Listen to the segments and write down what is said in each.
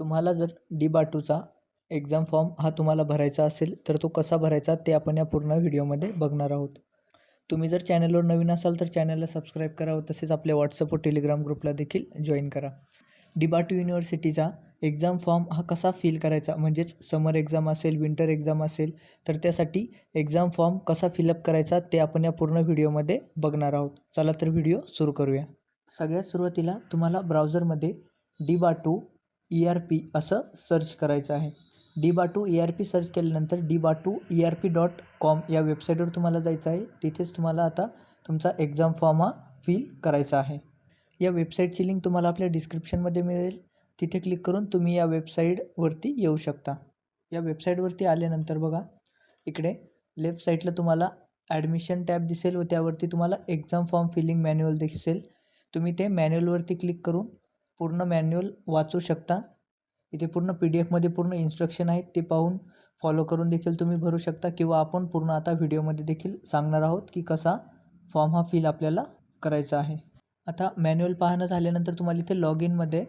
तुम्हाला जर D बाटूचा exam form हा तुम्हाला भरायचा असेल तर तो कसा भरायचा ते आपण या पूर्ण व्हिडिओमध्ये बघणार आहोत. तुम्ही जर चॅनलवर नवीन असाल तर चॅनलला सबस्क्राईब करा व तसेच आपल्या व्हॉट्सअप व टेलिग्राम ग्रुपला देखील जॉईन करा. डिबाटू युनिव्हर्सिटीचा एक्झाम फॉर्म हा कसा फिल करायचा म्हणजेच समर एक्झाम असेल विंटर एक्झाम असेल तर त्यासाठी एक्झाम फॉर्म कसा फिलअप करायचा ते आपण या पूर्ण व्हिडिओमध्ये बघणार आहोत. चला तर व्हिडिओ सुरू करूया. सगळ्यात सुरुवातीला तुम्हाला ब्राउझरमध्ये डिबाटू ई आर पी असं सर्च करायचं आहे. D BATU E R P search केल्यानंतर D BATU E R P dot com या वेबसाईटवर तुम्हाला जायचं आहे. तिथेच तुम्हाला आता तुमचा एक्झाम फॉर्म हा फिल करायचा आहे. या वेबसाईटची लिंक तुम्हाला आपल्या डिस्क्रिप्शनमध्ये मिळेल. तिथे क्लिक करून तुम्ही या वेबसाईटवरती येऊ शकता. या वेबसाईटवरती आल्यानंतर बघा इकडे लेफ्ट साईडला तुम्हाला ॲडमिशन टॅब दिसेल व त्यावरती तुम्हाला एक्झाम फॉर्म फिलिंग मॅन्युअल दिसेल. तुम्ही ते मॅन्युअलवरती क्लिक करून पूर्ण मॅन्युअल वाचू शकता. इथे पूर्ण पी डी एफमध्ये पूर्ण इन्स्ट्रक्शन आहेत ते पाहून फॉलो करून देखील तुम्ही भरू शकता किंवा आपण पूर्ण आता व्हिडिओमध्ये देखील सांगणार आहोत की कसा फॉर्म हा फिल आपल्याला करायचा आहे. आता मॅन्युअल पाहणं झाल्यानंतर तुम्हाला इथे लॉग इनमध्ये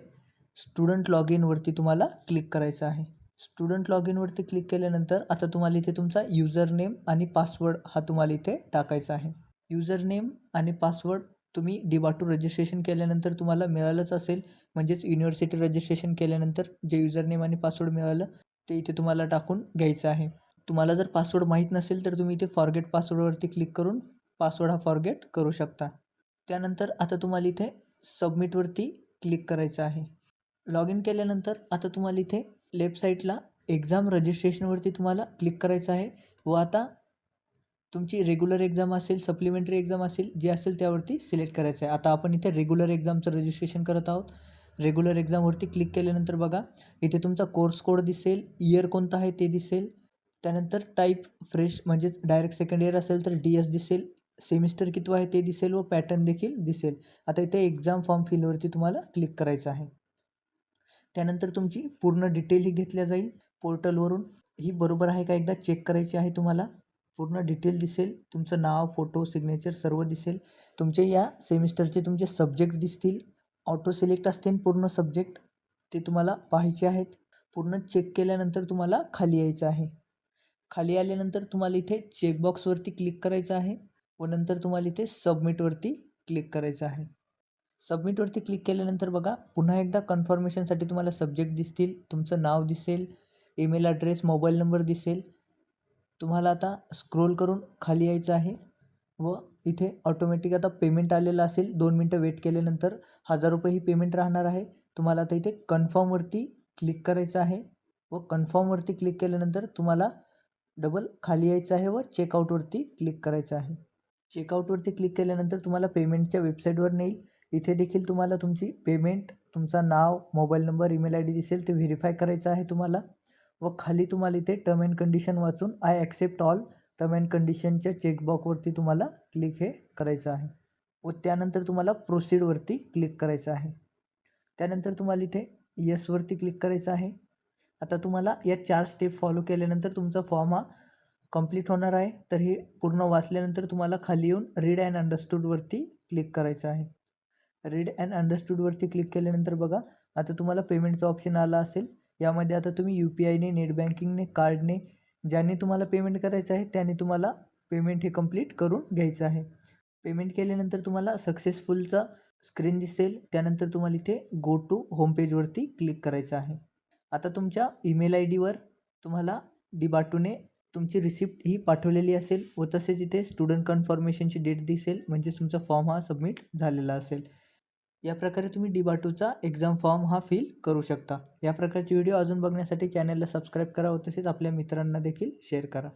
स्टुडंट लॉग इनवरती तुम्हाला क्लिक करायचं आहे. स्टुडंट लॉग इनवरती क्लिक केल्यानंतर आता तुम्हाला इथे तुमचा युजर नेम आणि पासवर्ड हा तुम्हाला इथे टाकायचा आहे. युजर नेम आणि पासवर्ड तुम्ही डिबाटू रजिस्ट्रेशन केल्यानंतर तुम्हाला मिळालंच असेल. म्हणजेच युनिव्हर्सिटी रजिस्ट्रेशन केल्यानंतर जे युजर नेम आणि पासवर्ड मिळालं ते इथे तुम्हाला टाकून घ्यायचं आहे. तुम्हाला जर पासवर्ड माहीत नसेल तर तुम्ही इथे फॉरगेट पासवर्डवरती क्लिक करून पासवर्ड हा फॉरगेट करू शकता. त्यानंतर आता तुम्हाला इथे सबमिटवरती क्लिक करायचं आहे. लॉग इन केल्यानंतर आता तुम्हाला इथे लेफ्ट साईडला एक्झाम रजिस्ट्रेशनवरती तुम्हाला क्लिक करायचं आहे. व आता तुमची रेग्युलर एक्झाम असेल सप्लिमेंटरी एक्झाम असेल जे असेल त्यावरती सिलेक्ट करायचं आहे आता आपण इथे रेग्युलर एक्झामचं रजिस्ट्रेशन करत आहोत. रेग्युलर एक्झामवरती क्लिक केल्यानंतर बघा इथे तुमचा कोर्स कोड दिसेल इयर कोणता आहे ते दिसेल. त्यानंतर टाईप फ्रेश म्हणजेच डायरेक्ट सेकंड इयर असेल तर डी एस दिसेल. सेमिस्टर किती आहे ते दिसेल व पॅटर्न देखील दिसेल. आता इथे एक्झाम फॉर्म फिलवरती तुम्हाला क्लिक करायचं आहे. त्यानंतर तुमची पूर्ण डिटेल ही घेतल्या जाईल. पोर्टलवरून ही बरोबर आहे का? एकदा चेक करायची आहे तुम्हाला. पूर्ण डिटेल दिसेल तुमचं नाव फोटो सिग्नेचर सर्व दिसेल. तुमचे या सेमिस्टरचे तुमचे सब्जेक्ट दिसतील. ऑटो सिलेक्ट असतील पूर्ण सब्जेक्ट ते तुम्हाला पाहायचे आहेत. पूर्ण चेक केल्यानंतर तुम्हाला खाली यायचं आहे. खाली आल्यानंतर तुम्हाला इथे चेकबॉक्सवरती क्लिक करायचं आहे व नंतर तुम्हाला इथे सबमिटवरती क्लिक करायचं आहे. सबमिटवरती क्लिक केल्यानंतर बघा पुन्हा एकदा कन्फर्मेशनसाठी तुम्हाला सब्जेक्ट दिसतील तुमचं नाव दिसेल ईमेल ॲड्रेस मोबाईल नंबर दिसेल. तुम्हाला आता स्क्रोल करून खाली यायचं आहे व इथे ऑटोमॅटिक आता पेमेंट आलेलं असेल दोन मिनटं वेट केल्यानंतर हजार रुपये ही पेमेंट राहणार आहे. तुम्हाला आता इथे कन्फर्मवरती क्लिक करायचं आहे व कन्फर्मवरती क्लिक केल्यानंतर तुम्हाला डबल खाली यायचं आहे व चेकआउटवरती क्लिक करायचं आहे. चेकआउटवरती क्लिक केल्यानंतर तुम्हाला पेमेंटच्या वेबसाईटवर नेईल. इथे देखील तुम्हाला तुमची पेमेंट तुमचा नाव mobile number email I D दिसेल ते व्हेरीफाय करायचं आहे तुम्हाला. व खाली तुम्हाला इथे टर्म अँड कंडिशन वाचून I accept all term and कंडिशनच्या चेकबॉक्सवरती तुम्हाला क्लिक हे करायचं आहे. व त्यानंतर तुम्हाला प्रोसीडवरती क्लिक करायचं आहे. त्यानंतर तुम्हाला इथे येसवरती क्लिक करायचं आहे. आता तुम्हाला या चार स्टेप फॉलो केल्यानंतर तुमचा फॉर्म हा कंप्लीट होणार आहे. तर हे पूर्ण वाचल्यानंतर तुम्हाला खाली येऊन रीड अँड अंडरस्टूडवरती क्लिक करायचं आहे. रीड अँड अंडरस्टूडवरती क्लिक केल्यानंतर बघा आता तुम्हाला पेमेंटचा ऑप्शन आला असेल. यामध्ये आता तुम्ही यू पी आयने नेट बँकिंगने कार्डने ज्याने तुम्हाला पेमेंट करायचं आहे त्याने तुम्हाला पेमेंट हे कंप्लीट करून घ्यायचं आहे. पेमेंट केल्यानंतर तुम्हाला सक्सेसफुलचा स्क्रीन दिसेल. त्यानंतर तुम्हाला इथे गो टू होम पेजवरती क्लिक करायचं आहे. आता तुमच्या ईमेल आय डीवर तुम्हाला डिबाटूने तुमची रिसिप्ट ही पाठवलेली असेल व तसेच इथे स्टुडंट कन्फर्मेशनची डेट दिसेल. म्हणजे तुमचा फॉर्म हा सबमिट झालेला असेल. या प्रकारे तुम्ही डिबाटूचा एक्झाम फॉर्म हा फिल करू शकता. या प्रकारचे व्हिडिओ अजून बघण्यासाठी चॅनलला सबस्क्राईब करा व तसेच आपल्या मित्रांना देखील शेअर करा.